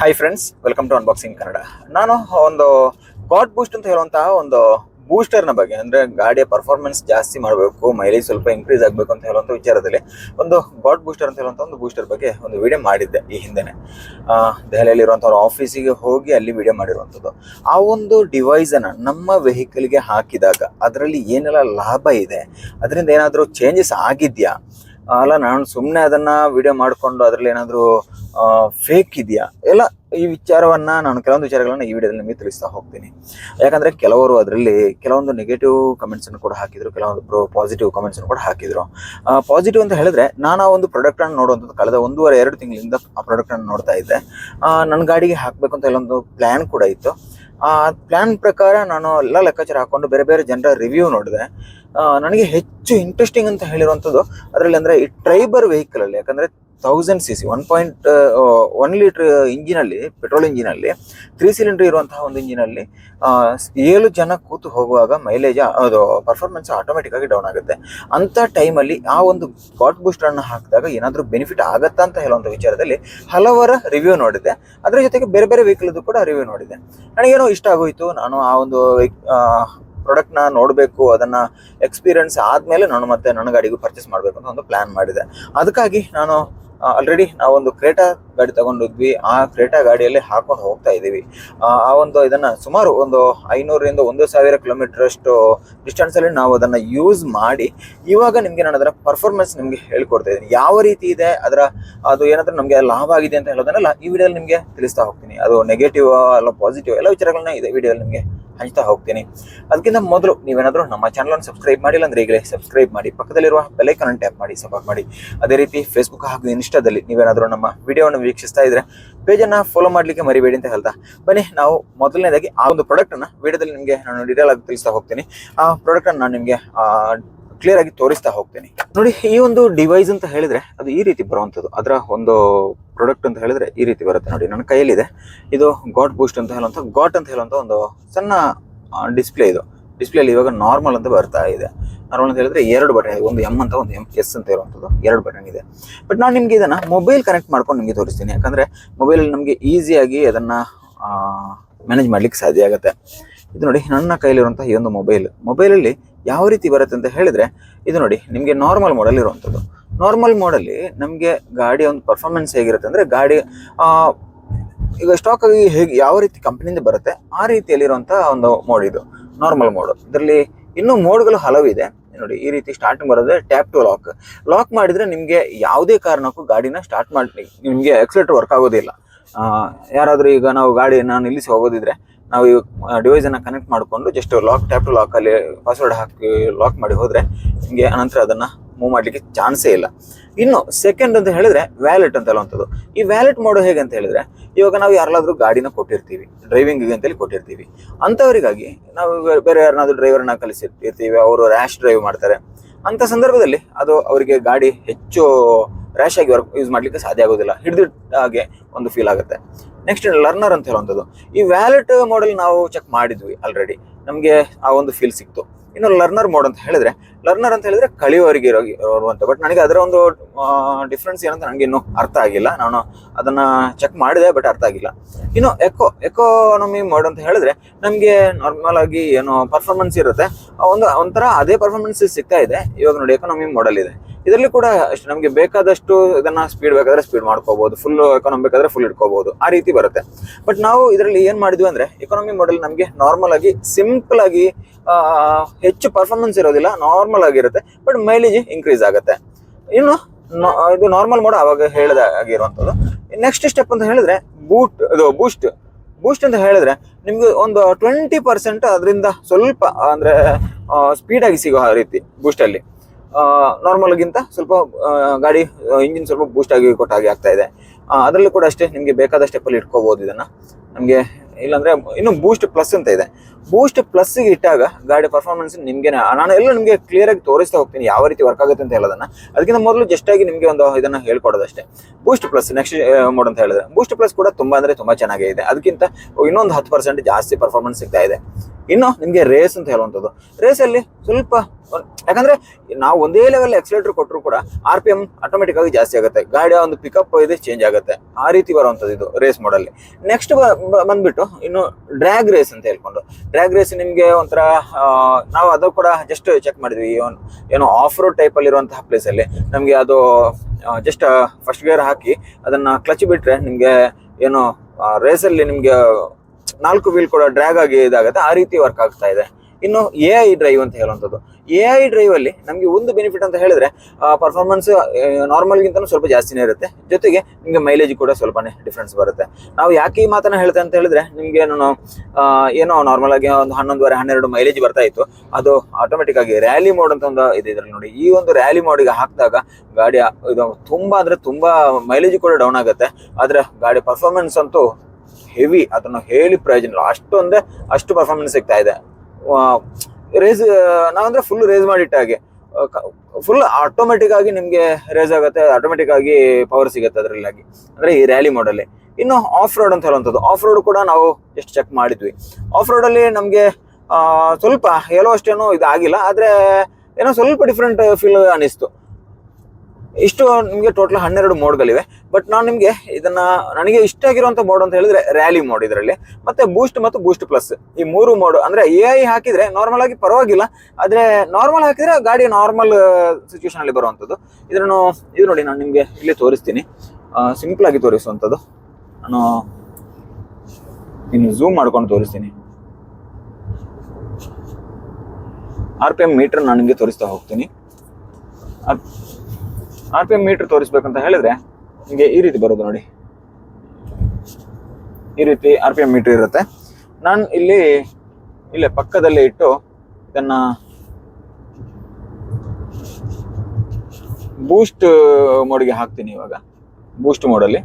Hi friends welcome to unboxing Kannada ನಾನು ಒಂದು god ಬೂಸ್ಟ್ ಅಂತ ಹೇಳುವಂತಹ ಒಂದು ಬೂಸ್ಟರ್ನ ಬಗ್ಗೆ, ಅಂದ್ರೆ ಗಾಡಿಯ ಪರ್ಫಾರ್ಮೆನ್ಸ್ ಜಾಸ್ತಿ ಮಾಡಬೇಕು ಮೈಲೇಜ್ ಸ್ವಲ್ಪ ಇನ್ಕ್ರೀಸ್ ಆಗಬೇಕು ಅಂತ ಹೇಳುವಂಥ ವಿಚಾರದಲ್ಲಿ ಒಂದು ಗಾಡ್ ಬೂಸ್ಟರ್ ಅಂತ ಹೇಳುವಂಥ ಒಂದು ಬೂಸ್ಟರ್ ಬಗ್ಗೆ ಒಂದು ವಿಡಿಯೋ ಮಾಡಿದ್ದೆ ಈ ಹಿಂದೆನೆ. ದೆಹಲಿಯಲ್ಲಿರುವಂಥವ್ರ ಆಫೀಸಿಗೆ ಹೋಗಿ ಅಲ್ಲಿ ವಿಡಿಯೋ ಮಾಡಿರುವಂಥದ್ದು. ಆ ಒಂದು ಡಿವೈಸನ್ನು ನಮ್ಮ ವೆಹಿಕಲ್ಗೆ ಹಾಕಿದಾಗ ಅದರಲ್ಲಿ ಏನೆಲ್ಲ ಲಾಭ ಇದೆ, ಅದರಿಂದ ಏನಾದರೂ ಚೇಂಜಸ್ ಆಗಿದೆಯಾ? ಅಲ್ಲ, ನಾನು ಸುಮ್ಮನೆ ಅದನ್ನು ವಿಡಿಯೋ ಮಾಡಿಕೊಂಡು ಅದರಲ್ಲಿ ಏನಾದರೂ ಫೇಕ್ ಇದೆಯಾ? ಎಲ್ಲ ಈ ವಿಚಾರವನ್ನು ನಾನು ಕೆಲವೊಂದು ವಿಚಾರಗಳನ್ನು ಈ ವಿಡಿಯೋದಲ್ಲಿ ನಿಮಗೆ ತಿಳಿಸ್ತಾ ಹೋಗ್ತೀನಿ. ಯಾಕಂದರೆ ಕೆಲವರು ಅದರಲ್ಲಿ ಕೆಲವೊಂದು ನೆಗೆಟಿವ್ ಕಮೆಂಟ್ಸನ್ನು ಕೂಡ ಹಾಕಿದರು, ಕೆಲವೊಂದು ಪಾಸಿಟಿವ್ ಕಮೆಂಟ್ಸನ್ನು ಕೂಡ ಹಾಕಿದ್ರು. ಪಾಸಿಟಿವ್ ಅಂತ ಹೇಳಿದ್ರೆ, ನಾನು ಆ ಒಂದು ಪ್ರಾಡಕ್ಟ್ ಅನ್ನು ನೋಡುವಂಥದ್ದು, ಕಳೆದ ಒಂದೂವರೆ, ಎರಡು ತಿಂಗಳಿಂದ ಆ ಪ್ರಾಡಕ್ಟ್ ಅನ್ನು ನೋಡ್ತಾ ಇದ್ದೆ. ನನ್ನ ಗಾಡಿಗೆ ಹಾಕಬೇಕು ಅಂತ ಕೆಲವೊಂದು ಪ್ಲ್ಯಾನ್ ಕೂಡ ಇತ್ತು. ಆ ಪ್ಲ್ಯಾನ್ ಪ್ರಕಾರ ನಾನು ಎಲ್ಲ ಲೆಕ್ಕಾಚಾರ ಹಾಕೊಂಡು ಬೇರೆ ಬೇರೆ ಜನರ ರಿವ್ಯೂ ನೋಡಿದೆ. ನನಗೆ ಹೆಚ್ಚು ಇಂಟ್ರೆಸ್ಟಿಂಗ್ ಅಂತ ಹೇಳಿರುವಂಥದ್ದು ಅದರಲ್ಲಿ ಅಂದರೆ ಈ ಟ್ರೈಬರ್ ವೆಹಿಕಲಲ್ಲಿ ಯಾಕಂದರೆ thousand C C one point one litre ಇಂಜಿನಲ್ಲಿ petrol ಇಂಜಿನಲ್ಲಿ ತ್ರೀ ಸಿಲಿಂಡರ್ ಇರುವಂತಹ ಒಂದು ಇಂಜಿನಲ್ಲಿ ಏಳು ಜನ ಕೂತು ಹೋಗುವಾಗ ಮೈಲೇಜ್ ಅದು ಪರ್ಫಾರ್ಮೆನ್ಸ್ ಆಟೋಮೆಟಿಕ್ ಡೌನ್ ಆಗುತ್ತೆ. ಅಂತ ಟೈಮಲ್ಲಿ ಆ ಒಂದು ಗಾಟ್ ಬೂಸ್ಟರನ್ನು ಹಾಕಿದಾಗ ಏನಾದರೂ ಬೆನಿಫಿಟ್ ಆಗತ್ತಾ ಅಂತ ಹೇಳುವಂಥ ವಿಚಾರದಲ್ಲಿ ಹಲವರ ರಿವ್ಯೂ ನೋಡಿದೆ. ಅದರ ಜೊತೆಗೆ ಬೇರೆ ಬೇರೆ ವೆಹಿಕಲ್ದು ಕೂಡ ರಿವ್ಯೂ ನೋಡಿದೆ. ನನಗೇನೋ ಇಷ್ಟ ಆಗೋಯ್ತು, ನಾನು ಆ ಒಂದು ಪ್ರಾಡಕ್ಟ್ನ ನೋಡಬೇಕು, ಅದನ್ನ ಎಕ್ಸ್ಪೀರಿಯನ್ಸ್ ಆದಮೇಲೆ ನಾನು ಮತ್ತೆ ನನ್ನ ಗಾಡಿಗೂ ಪರ್ಚೇಸ್ ಮಾಡಬೇಕು ಅಂತ ಒಂದು ಪ್ಲಾನ್ ಮಾಡಿದೆ. ಅದಕ್ಕಾಗಿ ನಾನು ಆಲ್ರೆಡಿ ನಾವೊಂದು ಕ್ರೇಟಾ ಗಾಡಿ ತಗೊಂಡಿದ್ವಿ. ಆ ಕ್ರೇಟಾ ಗಾಡಿಯಲ್ಲಿ ಹಾಕೊಂಡು ಹೋಗ್ತಾ ಇದ್ದೀವಿ. ಆ ಒಂದು ಇದನ್ನ ಸುಮಾರು ಒಂದು ಐನೂರರಿಂದ ಒಂದು ಸಾವಿರ ಕಿಲೋಮೀಟರ್ ಅಷ್ಟು ಡಿಸ್ಟೆನ್ಸ್ ಅಲ್ಲಿ ನಾವು ಅದನ್ನ ಯೂಸ್ ಮಾಡಿ, ಇವಾಗ ನಿಮ್ಗೆ ನಾನು ಅದರ ಪರ್ಫಾರ್ಮೆನ್ಸ್ ನಿಮ್ಗೆ ಹೇಳ್ಕೊಡ್ತಾ ಇದ್ದೀನಿ. ಯಾವ ರೀತಿ ಇದೆ, ಅದರ ಅದು ಏನಾದರೂ ನಮಗೆ ಲಾಭ ಆಗಿದೆ ಅಂತ ಹೇಳೋದನ್ನೆಲ್ಲ, ಈ ವಿಡಿಯೋದಲ್ಲಿ ನಿಮಗೆ ತಿಳಿಸ್ತಾ ಹೋಗ್ತೀನಿ. ಅದು ನೆಗೆಟಿವ್ ಅಲ್ಲ ಪಾಸಿಟಿವ್ ಎಲ್ಲ ವಿಚಾರಗಳನ್ನ ಇದೆ ವಿಡಿಯೋದಲ್ಲಿ ನಿಮಗೆ. ಹಂಚ್ತಾ ಹೋಗ್ತೀನಿ. ಅದಕ್ಕಿಂತ ಮೊದಲು ನೀವೇನಾದರೂ ನಮ್ಮ ಚಾನಲ್ ಸಬ್ಸ್ಕ್ರೈಬ್ ಮಾಡಿಲ್ಲ ಅಂದರೆ ಈಗಲೇ ಸಬ್ಸ್ಕ್ರೈಬ್ ಮಾಡಿ. ಪಕ್ಕದಲ್ಲಿರುವ ಬೆಲೈಕನ್ ಟ್ಯಾಪ್ ಮಾಡಿ ಸಪೋರ್ಟ್ ಮಾಡಿ. ಅದೇ ರೀತಿ ಫೇಸ್ಬುಕ್ ಹಾಗೂ ಇನ್ಸ್ಟಾದಲ್ಲಿ ನೀವೇನಾದರೂ ನಮ್ಮ ವಿಡಿಯೋವನ್ನು ವೀಕ್ಷಿಸ್ತಾ ಇದ್ದರೆ ಪೇಜನ್ನು ಫಾಲೋ ಮಾಡಲಿಕ್ಕೆ ಮರಿಬೇಡಿ ಅಂತ ಹೇಳ್ತಾ. ಬನ್ನಿ, ನಾವು ಮೊದಲನೇದಾಗಿ ಆ ಒಂದು ಪ್ರಾಡಕ್ಟನ್ನು ವಿಡಿಯೋದಲ್ಲಿ ನಿಮಗೆ ನಾನು ಡೀಟೇಲ್ ಆಗಿ ತಿಳಿಸ್ತಾ ಹೋಗ್ತೀನಿ. ಆ ಪ್ರಾಡಕ್ಟನ್ನು ನಾನು ನಿಮಗೆ ಕ್ಲಿಯರ್ ಆಗಿ ತೋರಿಸ್ತಾ ಹೋಗ್ತೀನಿ. ನೋಡಿ, ಈ ಒಂದು ಡಿವೈಸ್ ಅಂತ ಹೇಳಿದ್ರೆ ಅದು ಈ ರೀತಿ ಬರುವಂಥದ್ದು. ಅದರ ಒಂದು ಪ್ರಾಡಕ್ಟ್ ಅಂತ ಹೇಳಿದ್ರೆ ಈ ರೀತಿ ಬರುತ್ತೆ ನೋಡಿ, ನನ್ನ ಕೈಯಲ್ಲಿದೆ. ಇದು ಗಾಟ್ ಬೂಸ್ಟ್ ಅಂತ ಹೇಳುವಂಥ ಗಾಟ್ ಅಂತ ಹೇಳುವಂಥ ಒಂದು ಸಣ್ಣ ಡಿಸ್ಪ್ಲೇ ಇದು. ಡಿಸ್ಪ್ಲೇಲಿ ಇವಾಗ ನಾರ್ಮಲ್ ಅಂತ ಬರ್ತಾ ಇದೆ. ನಾರ್ಮಲ್ ಅಂತ ಹೇಳಿದ್ರೆ ಎರಡು ಬಟನ್ ಇದೆ. ಒಂದು ಎಂ ಅಂತ, ಒಂದು ಎಂ ಎಸ್ ಅಂತ ಇರುವಂಥದ್ದು ಎರಡು ಬಟನ್ ಇದೆ. ಬಟ್ ನಾನು ನಿಮಗೆ ಇದನ್ನ ಮೊಬೈಲ್ ಕನೆಕ್ಟ್ ಮಾಡ್ಕೊಂಡು ನಿಮಗೆ ತೋರಿಸ್ತೀನಿ. ಯಾಕಂದ್ರೆ ಮೊಬೈಲಲ್ಲಿ ನಮಗೆ ಈಸಿಯಾಗಿ ಅದನ್ನ ಮ್ಯಾನೇಜ್ ಮಾಡ್ಲಿಕ್ಕೆ ಸಾಧ್ಯ ಆಗುತ್ತೆ. ಇದು ನೋಡಿ, ನನ್ನ ಕೈಲಿರುವಂತಹ ಈ ಒಂದು ಮೊಬೈಲ್ ಮೊಬೈಲಲ್ಲಿ ಯಾವ ರೀತಿ ಬರುತ್ತೆ ಅಂತ ಹೇಳಿದ್ರೆ, ಇದು ನೋಡಿ, ನಿಮಗೆ ನಾರ್ಮಲ್ ಮೋಡಲ್ ಇರುವಂಥದ್ದು. ನಾರ್ಮಲ್ ಮೋಡಲ್ಲಿ ನಮಗೆ ಗಾಡಿ ಒಂದು ಪರ್ಫಾರ್ಮೆನ್ಸ್ ಹೇಗಿರುತ್ತೆ ಅಂದರೆ ಗಾಡಿ ಈಗ ಸ್ಟಾಕ್ ಆಗಿ ಹೇಗೆ, ಯಾವ ರೀತಿ ಕಂಪ್ನಿಯಿಂದ ಬರುತ್ತೆ, ಆ ರೀತಿಯಲ್ಲಿರುವಂಥ ಒಂದು ಮೋಡ್ ಇದು ನಾರ್ಮಲ್ ಮೋಡ್ ಇದರಲ್ಲಿ ಇನ್ನೂ ಮೋಡ್ಗಳು ಹಲವಿದೆ ನೋಡಿ, ಈ ರೀತಿ ಸ್ಟಾರ್ಟ್ ಬರೋದೇ ಟ್ಯಾಪ್ ಟು ಲಾಕ್ ಲಾಕ್ ಮಾಡಿದರೆ ನಿಮಗೆ ಯಾವುದೇ ಕಾರಣಕ್ಕೂ ಗಾಡಿನ ಸ್ಟಾರ್ಟ್ ಮಾಡಿ, ನಿಮಗೆ ಎಕ್ಸಲೇಟರ್ ವರ್ಕ್ ಆಗೋದಿಲ್ಲ. ಯಾರಾದರೂ ಈಗ ನಾವು ಗಾಡಿಯನ್ನು ನಿಲ್ಲಿಸಿ ಹೋಗೋದಿದ್ರೆ ನಾವು ಈ ಡಿವೈಸನ್ನು ಕನೆಕ್ಟ್ ಮಾಡಿಕೊಂಡು ಜಸ್ಟ್ ಲಾಕ್ ಟ್ಯಾಪ್ ಟು ಲಾಕಲ್ಲಿ ಪಾಸ್ವರ್ಡ್ ಹಾಕಿ ಲಾಕ್ ಮಾಡಿ ಹೋದರೆ ನಿಮಗೆ ಅನಂತರ ಅದನ್ನ ಮೂವ್ ಮಾಡಲಿಕ್ಕೆ ಚಾನ್ಸೇ ಇಲ್ಲ. ಇನ್ನು ಸೆಕೆಂಡ್ ಅಂತ ಹೇಳಿದ್ರೆ ವ್ಯಾಲೆಟ್ ಅಂತ ಹೇಳುವಂಥದ್ದು. ಈ ವ್ಯಾಲೆಟ್ ಮಾಡೋ ಹೇಗೆ ಅಂತ ಹೇಳಿದ್ರೆ, ಇವಾಗ ನಾವು ಯಾರಲ್ಲಾದರೂ ಗಾಡಿನ ಕೊಟ್ಟಿರ್ತೀವಿ ಡ್ರೈವಿಂಗ್ ಅಂತೇಳಿ ಕೊಟ್ಟಿರ್ತೀವಿ. ಅಂಥವರಿಗಾಗಿ ನಾವು ಬೇರೆ ಯಾರನ್ನಾದ್ರೂ ಡ್ರೈವರ್ನ ಕಲಿಸಿರ್ತೀವಿ, ಅವರು ರ್ಯಾಶ್ ಡ್ರೈವ್ ಮಾಡ್ತಾರೆ. ಅಂತ ಸಂದರ್ಭದಲ್ಲಿ ಅದು ಅವರಿಗೆ ಗಾಡಿ ಹೆಚ್ಚು ರ್ಯಾಶ್ ಆಗಿ ವರ್ಕ್ ಯೂಸ್ ಮಾಡಲಿಕ್ಕೆ ಸಾಧ್ಯ ಆಗೋದಿಲ್ಲ. ಹಿಡಿದಿಟ್ಟ ಹಾಗೆ ಒಂದು ಫೀಲ್ ಆಗುತ್ತೆ. ನೆಕ್ಸ್ಟ್ ಲರ್ನರ್ ಅಂತ ಹೇಳುವಂಥದ್ದು. ಈ ವ್ಯಾಲೆಟ್ ಮಾಡೆಲ್ ನಾವು ಚೆಕ್ ಮಾಡಿದ್ವಿ ಆಲ್ರೆಡಿ ನಮಗೆ ಆ ಒಂದು ಫೀಲ್ ಸಿಕ್ತು. ಇನ್ನು ಲರ್ನರ್ ಮೋಡ್ ಅಂತ ಹೇಳಿದ್ರೆ ಲರ್ನರ್ ಅಂತ ಹೇಳಿದ್ರೆ ಕಲಿಯುವವರಿಗೆ ಇರೋ ಇರುವಂತ ಬಟ್ ನನಗೆ ಅದರ ಒಂದು ಡಿಫ್ರೆನ್ಸ್ ಏನಂತ ನನಗೆ ಇನ್ನೂ ಅರ್ಥ ಆಗಿಲ್ಲ. ನಾನು ಅದನ್ನ ಚೆಕ್ ಮಾಡಿದೆ ಬಟ್ ಅರ್ಥ ಆಗಿಲ್ಲ. ಇನ್ನು ಎಕೋ ಎಕೋನಮಿ ಮೋಡ್ ಅಂತ ಹೇಳಿದ್ರೆ ನಮಗೆ ನಾರ್ಮಲ್ ಆಗಿ ಏನು ಪರ್ಫಾರ್ಮೆನ್ಸ್ ಇರುತ್ತೆ. ಒಂದು ಒಂಥರ ಅದೇ ಪರ್ಫಾರ್ಮೆನ್ಸ್ ಸಿಗ್ತಾ ಇದೆ. ಇವಾಗ ನೋಡಿ ಎಕಾನಮಿ ಮೋಡಲ್ ಇದೆ. ಇದರಲ್ಲಿ ಕೂಡ ಅಷ್ಟು, ನಮಗೆ ಬೇಕಾದಷ್ಟು ಇದನ್ನ ಸ್ಪೀಡ್ ಬೇಕಾದ್ರೆ ಸ್ಪೀಡ್ ಮಾಡ್ಕೋಬಹುದು ಫುಲ್ ಎಕಾನಮಿ ಬೇಕಾದ್ರೆ ಫುಲ್ ಇಟ್ಕೋಬಹುದು ಆ ರೀತಿ ಬರುತ್ತೆ. ಬಟ್ ನಾವು ಇದರಲ್ಲಿ ಏನ್ ಮಾಡಿದ್ವಿ ಅಂದ್ರೆ ಎಕಾನಮಿ ಮಾಡೆಲ್ ನಮಗೆ ನಾರ್ಮಲ್ ಆಗಿ ಸಿಂಪಲ್ ಆಗಿ ಹೆಚ್ಚು ಪರ್ಫಾರ್ಮೆನ್ಸ್ ಇರೋದಿಲ್ಲ ನಾರ್ಮಲ್ ಆಗಿರುತ್ತೆ ಬಟ್ ಮೈಲೇಜ್ ಇನ್ಕ್ರೀಸ್ ಆಗುತ್ತೆ. ಇನ್ನು ಇದು ನಾರ್ಮಲ್ ಮೋಡ್ ಅವಾಗ ಹೇಳಿದ ಆಗಿರುವಂಥದ್ದು. ನೆಕ್ಸ್ಟ್ ಸ್ಟೆಪ್ ಅಂತ ಹೇಳಿದ್ರೆ ಬೂಟ್ ಇದು ಬೂಸ್ಟ್ ಬೂಸ್ಟ್ ಅಂತ ಹೇಳಿದ್ರೆ, ನಿಮ್ಗೆ ಒಂದು ಟ್ವೆಂಟಿ ಪರ್ಸೆಂಟ್ ಅದರಿಂದ ಸ್ವಲ್ಪ ಅಂದ್ರೆ ಸ್ಪೀಡ್ ಆಗಿ ಸಿಗೋ ರೀತಿ ಬೂಸ್ಟ್ ಅಲ್ಲಿ. ನಾರ್ಮಲ್ಗಿಂತ ಸ್ವಲ್ಪ ಗಾಡಿ ಇಂಜಿನ್ ಸ್ವಲ್ಪ ಬೂಸ್ಟ್ ಆಗಿ ಕೊಟ್ಟ ಹಾಗೆ ಆಗ್ತಾ ಇದೆ. ಅದರಲ್ಲೂ ಕೂಡ ಅಷ್ಟೇ, ನಿಮಗೆ ಬೇಕಾದ ಸ್ಟೆಪ್ಪಲ್ಲಿ ಇಟ್ಕೋಬಹುದು ಇದನ್ನ. ನಮಗೆ ಇಲ್ಲಾಂದ್ರೆ ಇನ್ನು ಬೂಸ್ಟ್ ಪ್ಲಸ್ ಅಂತ ಇದೆ. ಬೂಸ್ಟ್ ಪ್ಲಸ್ಗೆ ಇಟ್ಟಾಗ ಗಾಡಿ ಪರ್ಫಾರ್ಮೆನ್ಸ್ ನಿಮಗೆ, ನಾನು ಎಲ್ಲ ನಿಮಗೆ ಕ್ಲಿಯರ್ ಆಗಿ ತೋರಿಸ್ತಾ ಹೋಗ್ತೀನಿ ಯಾವ ರೀತಿ ವರ್ಕ್ ಆಗುತ್ತೆ ಅಂತ ಹೇಳೋದನ್ನ. ಅದಕ್ಕಿಂತ ಮೊದಲು ಜಸ್ಟ್ ಆಗಿ ನಿಮಗೆ ಒಂದು ಇದನ್ನ ಹೇಳ್ಕೊಡೋದಷ್ಟೇ. ಬೂಸ್ಟ್ ಪ್ಲಸ್ ನೆಕ್ಸ್ಟ್ ಮೋಡ್ ಅಂತ ಹೇಳಿದ್ರೆ. ಬೂಸ್ಟ್ ಪ್ಲಸ್ ಕೂಡ ತುಂಬಾ ಅಂದ್ರೆ ತುಂಬಾ ಚೆನ್ನಾಗಿದೆ ಅದಕ್ಕಿಂತ ಇನ್ನೊಂದು ಹತ್ತು ಪರ್ಸೆಂಟ್ ಜಾಸ್ತಿ ಪರ್ಫಾರ್ಮೆನ್ಸ್ ಸಿಗ್ತಾ ಇದೆ. ಇನ್ನು ನಿಮಗೆ ರೇಸ್ ಅಂತ ಹೇಳುವಂಥದ್ದು. ರೇಸಲ್ಲಿ ಸ್ವಲ್ಪ ಯಾಕಂದ್ರೆ ನಾವು ಒಂದೇ ಲೆವೆಲ್ ಎಕ್ಸಲೇಟರ್ ಕೊಟ್ಟರು ಕೂಡ ಆರ್ ಪಿ ಎಂ ಆಟೋಮೆಟಿಕ್ಕಾಗಿ ಜಾಸ್ತಿ ಆಗುತ್ತೆ. ಗಾಡಿಯ ಒಂದು ಪಿಕಪ್ ಇದೆ ಚೇಂಜ್ ಆಗುತ್ತೆ. ಆ ರೀತಿ ಬರುವಂಥದ್ದು ಇದು ರೇಸ್ ಮಾಡಲ್ಲಿ ನೆಕ್ಸ್ಟ್ ಬಂದ್ಬಿಟ್ಟು ಇನ್ನು ಡ್ರ್ಯಾಗ್ ರೇಸ್ ಅಂತ ಹೇಳ್ಕೊಂಡು. ಡ್ರ್ಯಾಗ್ ರೇಸ್ ನಿಮಗೆ ಒಂಥರ ನಾವು ಅದು ಕೂಡ ಜಸ್ಟ್ ಚೆಕ್ ಮಾಡಿದ್ವಿ. ಏನೋ ಆಫ್ ರೋಡ್ ಟೈಪಲ್ಲಿ ಇರುವಂತಹ ಪ್ಲೇಸಲ್ಲಿ ನಮಗೆ ಅದು ಜಸ್ಟ್ ಫಸ್ಟ್ ಗೇರ್ ಹಾಕಿ ಅದನ್ನು ಕ್ಲಚ್ ಬಿಟ್ಟರೆ ನಿಮಗೆ ಏನು ರೇಸಲ್ಲಿ ನಿಮಗೆ ನಾಲ್ಕು ವೀಲ್ ಕೂಡ ಡ್ರ್ಯಾಗ್ ಆಗಿ ಇದಾಗುತ್ತೆ, ಆ ರೀತಿ ವರ್ಕ್ ಆಗ್ತಾ ಇದೆ. ಇನ್ನು ಎ ಐ ಡ್ರೈವ್ ಅಂತ ಹೇಳುವಂಥದ್ದು. ಎ ಐ ಡ್ರೈವ್ ಅಲ್ಲಿ ನಮಗೆ ಒಂದು ಬೆನಿಫಿಟ್ ಅಂತ ಹೇಳಿದ್ರೆ ಪರ್ಫಾರ್ಮೆನ್ಸ್ ನಾರ್ಮಲ್ಗಿಂತನೂ ಸ್ವಲ್ಪ ಜಾಸ್ತಿನೇ ಇರುತ್ತೆ. ಜೊತೆಗೆ ನಿಮಗೆ ಮೈಲೇಜ್ ಕೂಡ ಸ್ವಲ್ಪನೇ ಡಿಫ್ರೆನ್ಸ್ ಬರುತ್ತೆ. ನಾವು ಯಾಕೆ ಈ ಮಾತನ್ನ ಹೇಳ್ತೆ ಅಂತ ಹೇಳಿದ್ರೆ, ನಿಮಗೆ ನಾನು ಏನೋ ನಾರ್ಮಲ್ ಆಗಿ ಒಂದು ಹನ್ನೊಂದುವರೆ, ಹನ್ನೆರಡು ಮೈಲೇಜ್ ಬರ್ತಾ ಇತ್ತು. ಅದು ಆಟೋಮೆಟಿಕ್ ಆಗಿ ರ್ಯಾಲಿ ಮೋಡ್ ಅಂತ ಒಂದು ಇದೆ ಇದರಲ್ಲಿ ನೋಡಿ, ಈ ಒಂದು ರ್ಯಾಲಿ ಮೋಡಿಗೆ ಹಾಕಿದಾಗ ಗಾಡಿ ಇದು ತುಂಬಾ ಅಂದ್ರೆ ತುಂಬಾ ಮೈಲೇಜ್ ಕೂಡ ಡೌನ್ ಆಗುತ್ತೆ. ಆದ್ರೆ ಗಾಡಿ ಪರ್ಫಾರ್ಮೆನ್ಸ್ ಅಂತೂ ಹೆವಿ ಅದನ್ನು ಹೇಳಿ ಪ್ರಯೋಜನ ಇಲ್ಲ. ಅಷ್ಟೊಂದೇ ಅಷ್ಟು ಪರ್ಫಾರ್ಮೆನ್ಸ್ ಸಿಗ್ತಾ ಇದೆ. ರೇಸ್ ನಾವಂದ್ರೆ ಫುಲ್ ರೇಸ್ ಮಾಡಿಟ್ಟ ಹಾಗೆ ಫುಲ್ ಆಟೋಮೆಟಿಕ್ ಆಗಿ ನಿಮಗೆ ರೇಸ್ ಆಗುತ್ತೆ ಆಟೋಮೆಟಿಕ್ ಆಗಿ ಪವರ್ ಸಿಗುತ್ತೆ ಅದರಲ್ಲಿ ಆಗಿ ಅಂದ್ರೆ ಈ ರ್ಯಾಲಿ ಮಾಡಲ್ಲಿ ಇನ್ನು ಆಫ್ ರೋಡ್ ಅಂತ ಹೇಳುವಂಥದ್ದು. ಆಫ್ ರೋಡ್ ಕೂಡ ನಾವು ಎಷ್ಟು ಚೆಕ್ ಮಾಡಿದ್ವಿ. ಆಫ್ ರೋಡಲ್ಲಿ ನಮಗೆ ಸ್ವಲ್ಪ ಹೇಳೋ ಅಷ್ಟೇನೋ ಇದಾಗಿಲ್ಲ. ಆದರೆ ಏನೋ ಸ್ವಲ್ಪ ಡಿಫ್ರೆಂಟ್ ಫೀಲ್ ಅನಿಸ್ತು. ಇಷ್ಟು ನಿಮಗೆ ಟೋಟಲ್ ಹನ್ನೆರಡು ಮೋಡ್ಗಳಿವೆ. ಬಟ್ ನಾನು ನಿಮಗೆ ಇದನ್ನ ನನಗೆ ಇಷ್ಟ ಆಗಿರುವಂತ ಮೋಡ್ ಅಂತ ಹೇಳಿದ್ರೆ ರ್ಯಾಲಿ ಮೋಡ್ ಇದರಲ್ಲಿ. ಮತ್ತೆ ಬೂಸ್ಟ್ ಮತ್ತು ಬೂಸ್ಟ್ ಪ್ಲಸ್ ಈ ಮೂರು ಮೋಡ್ ಅಂದ್ರೆ ಎ ಐ ಹಾಕಿದ್ರೆ ನಾರ್ಮಲ್ ಆಗಿ ಪರವಾಗಿಲ್ಲ. ಆದ್ರೆ ನಾರ್ಮಲ್ ಹಾಕಿದ್ರೆ ಗಾಡಿ ನಾರ್ಮಲ್ ಸಿಚುವೇಶನ್ ಅಲ್ಲಿ ಬರುವಂತದ್ದು ಇದನ್ನು ಇದು ನೋಡಿ ನಾನು ನಿಮಗೆ ಇಲ್ಲಿ ತೋರಿಸ್ತೀನಿ. ಸಿಂಪಲ್ ಆಗಿ ತೋರಿಸುವಂಥದ್ದು. ನಾನು ಇನ್ನು ಝೂಮ್ ಮಾಡ್ಕೊಂಡು ತೋರಿಸ್ತೀನಿ. ಆರ್ ಪಿ ಎಂ ಮೀಟರ್ ನಾನು ನಿಮಗೆ ತೋರಿಸ್ತಾ ಹೋಗ್ತೀನಿ. ಆರ್ ಪಿ ಎಂ ಮೀಟರ್ ತೋರಿಸ್ಬೇಕಂತ ಹೇಳಿದ್ರೆ ನಿಮಗೆ ಈ ರೀತಿ ಬರೋದು ನೋಡಿ. ಈ ರೀತಿ ಆರ್ ಪಿ ಎಂ ಮೀಟರ್ ಇರುತ್ತೆ. ನಾನು ಇಲ್ಲಿ, ಇಲ್ಲೇ ಪಕ್ಕದಲ್ಲೇ ಇಟ್ಟು ಇದನ್ನ ಬೂಸ್ಟ್ ಮೋಡ್ಗೆ ಹಾಕ್ತೀನಿ ಇವಾಗ. ಬೂಸ್ಟ್ ಮೋಡಲ್ಲಿ.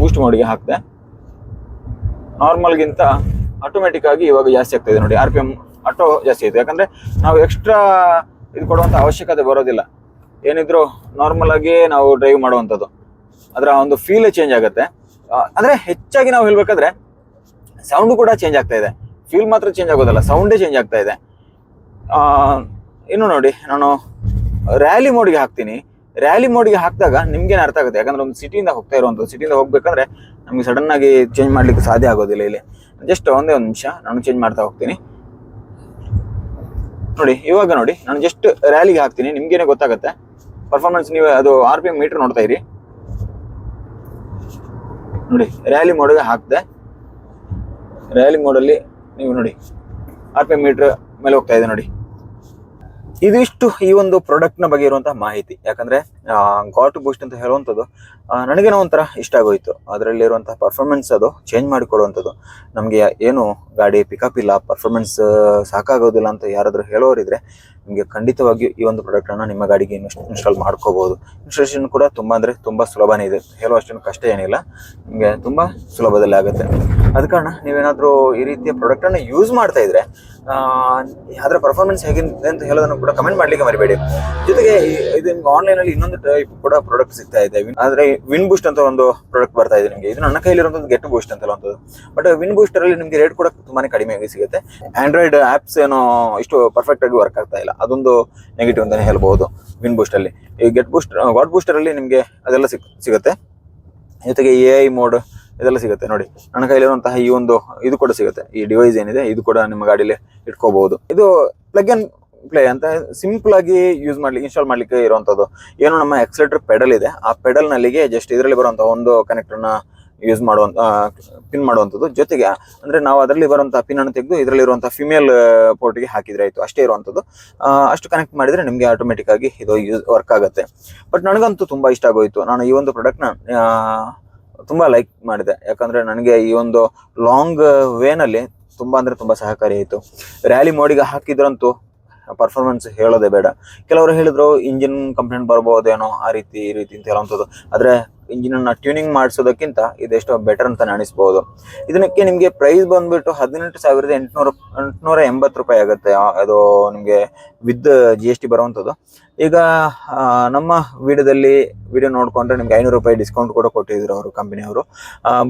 ಬೂಸ್ಟ್ ಮೋಡ್ಗೆ ಹಾಕಿದೆ. ನಾರ್ಮಲ್ಗಿಂತ ಆಟೋಮೆಟಿಕ್ ಆಗಿ ಇವಾಗ ಜಾಸ್ತಿ ಆಗ್ತಾ ಇದೆ ನೋಡಿ. ಆರ್ ಪಿ ಎಂ ಆಟೋ ಜಾಸ್ತಿ ಇದೆ. ಯಾಕಂದ್ರೆ ನಾವು ಎಕ್ಸ್ಟ್ರಾ ಇದು ಕೊಡುವಂತ ಅವಶ್ಯಕತೆ ಬರೋದಿಲ್ಲ. ಏನಿದ್ರು ನಾರ್ಮಲ್ ಆಗಿ ನಾವು ಡ್ರೈವ್ ಮಾಡುವಂಥದ್ದು. ಅದರ ಒಂದು ಫೀಲ್ ಚೇಂಜ್ ಆಗುತ್ತೆ. ಅಂದರೆ ಹೆಚ್ಚಾಗಿ ನಾವು ಹೇಳ್ಬೇಕಾದ್ರೆ ಸೌಂಡ್ ಕೂಡ ಚೇಂಜ್ ಆಗ್ತಾ ಇದೆ. ಫೀಲ್ ಮಾತ್ರ ಚೇಂಜ್ ಆಗೋದಲ್ಲ ಸೌಂಡೇ ಚೇಂಜ್ ಆಗ್ತಾ ಇದೆ. ಇನ್ನು ನೋಡಿ, ನಾನು ರ್ಯಾಲಿ ಮೋಡ್ಗೆ ಹಾಕ್ತೀನಿ. ರ್ಯಾಲಿ ಮೋಡ್ಗೆ ಹಾಕಿದಾಗ ನಿಮ್ಗೇನು ಅರ್ಥ ಆಗುತ್ತೆ? ಯಾಕಂದ್ರೆ ಒಂದು ಸಿಟಿಯಿಂದ ಹೋಗ್ತಾ ಇರುವಂಥದ್ದು ಸಿಟಿಯಿಂದ ಹೋಗ್ಬೇಕಂದ್ರೆ ನಮಗೆ ಸಡನ್ ಆಗಿ ಚೇಂಜ್ ಮಾಡ್ಲಿಕ್ಕೆ ಸಾಧ್ಯ ಆಗೋದಿಲ್ಲ ಇಲ್ಲಿ. ಜಸ್ಟ್ ಒಂದೇ ಒಂದು ನಿಮಿಷ, ನಾನು ಚೇಂಜ್ ಮಾಡ್ತಾ ಹೋಗ್ತೀನಿ. ನೋಡಿ, ಇವಾಗ ನೋಡಿ, ನಾನು ಜಸ್ಟ್ ರ್ಯಾಲಿಗೆ ಹಾಕ್ತೀನಿ. ನಿಮ್ಗೇನೆ ಗೊತ್ತಾಗುತ್ತೆ ಪರ್ಫಾರ್ಮೆನ್ಸ್ ನೀವು ಅದು ಆರ್ ಪಿ ಎಂ ಮೀಟರ್ ನೋಡ್ತಾ ಇರಿ. ನೋಡಿ ರ್ಯಾಲಿ ಮೋಡ್ಗೆ ಹಾಕ್ದೆ. ರ್ಯಾಲಿ ಮೋಡಲ್ಲಿ ನೀವು ನೋಡಿ ಆರ್ ಪಿ ಎಂ ಮೀಟರ್ ಮೇಲೆ ಹೋಗ್ತಾ ಇದೆ ನೋಡಿ. ಇದಿಷ್ಟು ಈ ಒಂದು ಪ್ರಾಡಕ್ಟ್ನ ಬಗ್ಗೆ ಇರುವಂತಹ ಮಾಹಿತಿ. ಯಾಕಂದ್ರೆ ಗಾಟ್ ಬೂಸ್ಟ್ ಅಂತ ಹೇಳುವಂಥದ್ದು ನನಗೇನೋ ಒಂಥರ ಇಷ್ಟ ಆಗೋಯ್ತು. ಅದರಲ್ಲಿ ಇರುವಂತಹ ಪರ್ಫಾರ್ಮೆನ್ಸ್ ಅದು ಚೇಂಜ್ ಮಾಡಿಕೊಡುವಂಥದ್ದು. ನಮಗೆ ಏನು ಗಾಡಿ ಪಿಕಪ್ ಇಲ್ಲ ಪರ್ಫಾರ್ಮೆನ್ಸ್ ಸಾಕಾಗೋದಿಲ್ಲ ಅಂತ ಯಾರಾದರೂ ಹೇಳೋರಿದ್ರೆ ನಿಮಗೆ ಖಂಡಿತವಾಗಿಯೂ ಈ ಒಂದು ಪ್ರಾಡಕ್ಟನ್ನು ನಿಮ್ಮ ಗಾಡಿಗೆ ಇನ್ಸ್ಟಾಲ್ ಮಾಡ್ಕೋಬಹುದು ಇನ್ಸ್ಟಾಲೇಷನ್ ಕೂಡ ತುಂಬ ಅಂದರೆ ತುಂಬ ಸುಲಭನೇ ಇದೆ. ಹೇಳುವಷ್ಟೇನು ಕಷ್ಟ ಏನಿಲ್ಲ. ನಿಮಗೆ ತುಂಬ ಸುಲಭದಲ್ಲಿ ಆಗುತ್ತೆ. ಅದ ಕಾರಣ ನೀವೇನಾದರೂ ಈ ರೀತಿಯ ಪ್ರಾಡಕ್ಟನ್ನು ಯೂಸ್ ಮಾಡ್ತಾ ಇದ್ರೆ ಅದರ ಪರ್ಫಾರ್ಮೆನ್ಸ್ ಹೇಗಿದೆ ಅಂತ ಹೇಳೋದನ್ನು ಕೂಡ ಕಮೆಂಟ್ ಮಾಡಲಿಕ್ಕೆ ಮರಿಬೇಡಿ. ಜೊತೆಗೆ ಇದು ನಿಮ್ಗೆ ಆನ್ಲೈನ್ ಅಲ್ಲಿ ಇನ್ನೊಂದು ಟೈಪ್ ಕೂಡ ಪ್ರಾಡಕ್ಟ್ ಸಿಗ್ತಾ ಇದೆ. ಆದ್ರೆ ವಿನ್ ಬೂಸ್ಟ್ ಅಂತ ಒಂದು ಪ್ರಾಡಕ್ಟ್ ಬರ್ತಾ ಇದೆ ನಿಮಗೆ. ಇದು ನನ್ನ ಕೈಲಿರುವಂತದ್ದು ಗೆಟ್ ಬೂಸ್ಟ್ ಅಂತ ಒಂದು ಬಟ್ ವಿನ್ ಬೂಸ್ಟರ್ ಅಲ್ಲಿ ನಿಮಗೆ ರೇಟ್ ಕೂಡ ತುಂಬಾನೇ ಕಡಿಮೆ ಆಗಿ ಸಿಗುತ್ತೆ. ಆಂಡ್ರಾಯ್ಡ್ ಆಪ್ಸ್ ಏನೋ ಇಷ್ಟು ಪರ್ಫೆಕ್ಟ್ ಆಗಿ ವರ್ಕ್ ಆಗ್ತಾ ಇಲ್ಲ. ಅದೊಂದು ನೆಗೆಟಿವ್ ಅಂತಾನೆ ಹೇಳ್ಬಹುದು ವಿನ್ ಬೂಸ್ಟ್ ಅಲ್ಲಿ. ಈ ಗೆಟ್ ಬೂಸ್ಟ್ ಗಾಡ್ ಬೂಸ್ಟರ್ ಅಲ್ಲಿ ನಿಮಗೆ ಅದೆಲ್ಲ ಸಿಗ್ ಸಿಗುತ್ತೆ. ಜೊತೆಗೆ ಎ ಐ ಮೋಡ್ ಇದೆಲ್ಲ ಸಿಗುತ್ತೆ ನೋಡಿ. ನನ್ನ ಕೈಲಿರುವಂತಹ ಈ ಒಂದು, ಇದು ಕೂಡ ಸಿಗುತ್ತೆ. ಈ ಡಿವೈಸ್ ಏನಿದೆ, ಇದು ಕೂಡ ನಿಮ್ಮ ಗಾಡಿಯಲ್ಲಿ ಇಟ್ಕೋಬಹುದು. ಇದು ಪ್ಲಗ್ ಅಂಡ್ ಪ್ಲೇ ಅಂತ ಸಿಂಪಲ್ ಆಗಿ ಯೂಸ್ ಮಾಡ್ಲಿಕ್ಕೆ ಇನ್ಸ್ಟಾಲ್ ಮಾಡ್ಲಿಕ್ಕೆ ಇರುವಂತದ್ದು. ಏನು ನಮ್ಮ ಎಕ್ಸಲೇಟರ್ ಪೆಡಲ್ ಇದೆ. ಆ ಪೆಡಲ್ ನಲ್ಲಿಗೆ ಜಸ್ಟ್ ಇದರಲ್ಲಿ ಬರುವಂತಹ ಒಂದು ಕನೆಕ್ಟರ್ನ ಯೂಸ್ ಮಾಡುವಂತ ಪಿನ್ ಮಾಡುವಂಥದ್ದು ಜೊತೆಗೆ, ಅಂದ್ರೆ ನಾವು ಅದರಲ್ಲಿ ಬರುವಂತಹ ಪಿನ್ ಅನ್ನು ತೆಗೆದು ಇದರಲ್ಲಿ ಇರುವಂತಹ ಫಿಮೇಲ್ ಪೋರ್ಟ್ಗೆ ಹಾಕಿದ್ರೆ ಆಯ್ತು. ಅಷ್ಟೇ ಇರುವಂಥದ್ದು ಅಷ್ಟು ಕನೆಕ್ಟ್ ಮಾಡಿದ್ರೆ ನಿಮಗೆ ಆಟೋಮೆಟಿಕ್ ಆಗಿ ಇದು ಯೂಸ್ ವರ್ಕ್ ಆಗುತ್ತೆ. ಬಟ್ ನನಗಂತೂ ತುಂಬಾ ಇಷ್ಟ ಆಗೋಯ್ತು. ನಾನು ಈ ಒಂದು ಪ್ರಾಡಕ್ಟ್ನ ತುಂಬಾ ಲೈಕ್ ಮಾಡಿದೆ. ಯಾಕಂದ್ರೆ ನನಗೆ ಈ ಒಂದು ಲಾಂಗ್ ವೇನಲ್ಲಿ ತುಂಬಾ ಅಂದ್ರೆ ತುಂಬಾ ಸಹಕಾರಿ ಆಯಿತು. ರ್ಯಾಲಿ ಮೋಡಿಗೆ ಹಾಕಿದ್ರಂತೂ ಪರ್ಫಾರ್ಮೆನ್ಸ್ ಹೇಳೋದೇ ಬೇಡ. ಕೆಲವರು ಹೇಳಿದ್ರು ಇಂಜಿನ್ ಕಂಪ್ಲೇಂಟ್ ಬರ್ಬೋದೇನೋ ಆ ರೀತಿ, ಈ ರೀತಿ ಅಂತ ಹೇಳುವಂಥದ್ದು ಆದ್ರೆ ಇಂಜಿನನ್ನು ಟ್ಯೂನಿಂಗ್ ಮಾಡಿಸೋದಕ್ಕಿಂತ ಇದೆಷ್ಟೋ ಬೆಟರ್ ಅಂತ ಅನಿಸ್ಬೋದು. ಇದಕ್ಕೆ ನಿಮಗೆ ಪ್ರೈಸ್ ಬಂದ್ಬಿಟ್ಟು ಹದಿನೆಂಟು ಸಾವಿರದ ಎಂಟುನೂರು, ಎಂಟುನೂರ ಎಂಬತ್ತು ರೂಪಾಯಿ ಆಗುತ್ತೆ. ಅದು ನಿಮಗೆ ವಿತ್ ಜಿ ಎಸ್ ಟಿ ಬರುವಂಥದ್ದು ಈಗ ನಮ್ಮ ವಿಡಿಯೋದಲ್ಲಿ ವಿಡಿಯೋ ನೋಡಿಕೊಂಡ್ರೆ ನಿಮ್ಗೆ ಐನೂರು ರೂಪಾಯಿ ಡಿಸ್ಕೌಂಟ್ ಕೂಡ ಕೊಟ್ಟಿದ್ರು ಅವರು ಕಂಪನಿಯವರು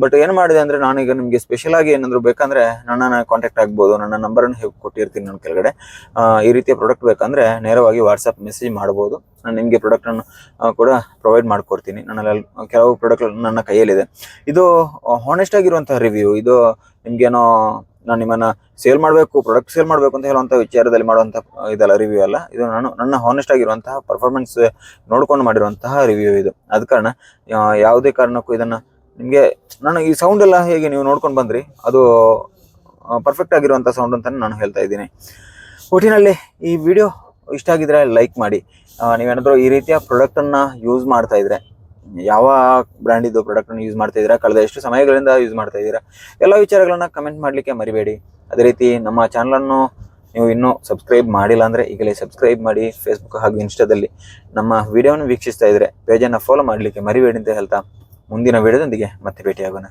ಬಟ್ ಏನು ಮಾಡಿದೆ ಅಂದರೆ ನಾನೀಗ ನಿಮಗೆ ಸ್ಪೆಷಲ್ ಆಗಿ ಏನಾದರೂ ಬೇಕಂದ್ರೆ ನನ್ನನ್ನು ಕಾಂಟ್ಯಾಕ್ಟ್ ಆಗ್ಬೋದು, ನನ್ನ ನಂಬರನ್ನು ಹೇಗೆ ಕೊಟ್ಟಿರ್ತೀನಿ ನನ್ನ ಕೆಳಗಡೆ. ಈ ರೀತಿಯ ಪ್ರಾಡಕ್ಟ್ ಬೇಕಂದ್ರೆ ನೇರವಾಗಿ ವಾಟ್ಸಪ್ ಮೆಸೇಜ್ ಮಾಡ್ಬೋದು. ನಾನು ನಿಮಗೆ ಪ್ರಾಡಕ್ಟನ್ನು ಕೂಡ ಪ್ರೊವೈಡ್ ಮಾಡ್ಕೊಡ್ತೀನಿ. ನನ್ನಲ್ಲಿ ಕೆಲವು ಪ್ರಾಡಕ್ಟ್ ನನ್ನ ಕೈಯಲ್ಲಿದೆ. ಇದು ಹಾನೆಸ್ಟ್ ಆಗಿರುವಂತಹ ರಿವ್ಯೂ ಇದು ನಿಮ್ಗೇನೋ ನಾನು ನಿಮ್ಮನ್ನ ಸೇಲ್ ಮಾಡಬೇಕು ಪ್ರಾಡಕ್ಟ್ ಸೇಲ್ ಮಾಡಬೇಕು ಅಂತ ಹೇಳುವಂಥ ವಿಚಾರದಲ್ಲಿ ಮಾಡುವಂಥ ಇದೆಲ್ಲ ರಿವ್ಯೂ ಅಲ್ಲ. ಇದು ನಾನು ನನ್ನ ಹಾನೆಸ್ಟ್ ಆಗಿರುವಂತಹ ಪರ್ಫಾರ್ಮೆನ್ಸ್ ನೋಡ್ಕೊಂಡು ಮಾಡಿರುವಂತಹ ರಿವ್ಯೂ ಇದು. ಅದ ಕಾರಣ ಯಾವುದೇ ಕಾರಣಕ್ಕೂ ಇದನ್ನ ನಿಮಗೆ, ನಾನು ಈ ಸೌಂಡ್ ಎಲ್ಲ ಹೇಗೆ ನೀವು ನೋಡ್ಕೊಂಡು ಬಂದ್ರಿ, ಅದು ಪರ್ಫೆಕ್ಟ್ ಆಗಿರುವಂಥ ಸೌಂಡ್ ಅಂತ ನಾನು ಹೇಳ್ತಾ ಇದ್ದೀನಿ. ಒಟ್ಟಿನಲ್ಲಿ ಈ ವಿಡಿಯೋ ಇಷ್ಟ ಆಗಿದ್ರೆ ಲೈಕ್ ಮಾಡಿ. ನೀವೇನಾದ್ರೂ ಈ ರೀತಿಯ ಪ್ರಾಡಕ್ಟನ್ನು ಯೂಸ್ ಮಾಡ್ತಾ ಇದ್ರೆ ಯಾವ ಬ್ರ್ಯಾಂಡ್ ಇದು ಪ್ರಾಡಕ್ಟನ್ನು ಯೂಸ್ ಮಾಡ್ತಾ ಇದ್ದೀರಾ, ಕಳೆದ ಎಷ್ಟು ಸಮಯಗಳಿಂದ ಯೂಸ್ ಮಾಡ್ತಾ ಇದ್ದೀರಾ, ಎಲ್ಲ ವಿಚಾರಗಳನ್ನ ಕಮೆಂಟ್ ಮಾಡಲಿಕ್ಕೆ ಮರಿಬೇಡಿ. ಅದೇ ರೀತಿ ನಮ್ಮ ಚಾನಲನ್ನು ನೀವು ಇನ್ನೂ ಸಬ್ಸ್ಕ್ರೈಬ್ ಮಾಡಿಲ್ಲ ಅಂದರೆ ಈಗಲೇ ಸಬ್ಸ್ಕ್ರೈಬ್ ಮಾಡಿ ಫೇಸ್ಬುಕ್ ಹಾಗೂ ಇನ್ಸ್ಟಾದಲ್ಲಿ ನಮ್ಮ ವಿಡಿಯೋವನ್ನು ವೀಕ್ಷಿಸ್ತಾ ಇದ್ದರೆ ಪೇಜನ್ನು ಫಾಲೋ ಮಾಡಲಿಕ್ಕೆ ಮರಿಬೇಡಿ ಅಂತ ಹೇಳ್ತಾ ಮುಂದಿನ ವಿಡಿಯೋದೊಂದಿಗೆ ಮತ್ತೆ ಭೇಟಿಯಾಗೋಣ.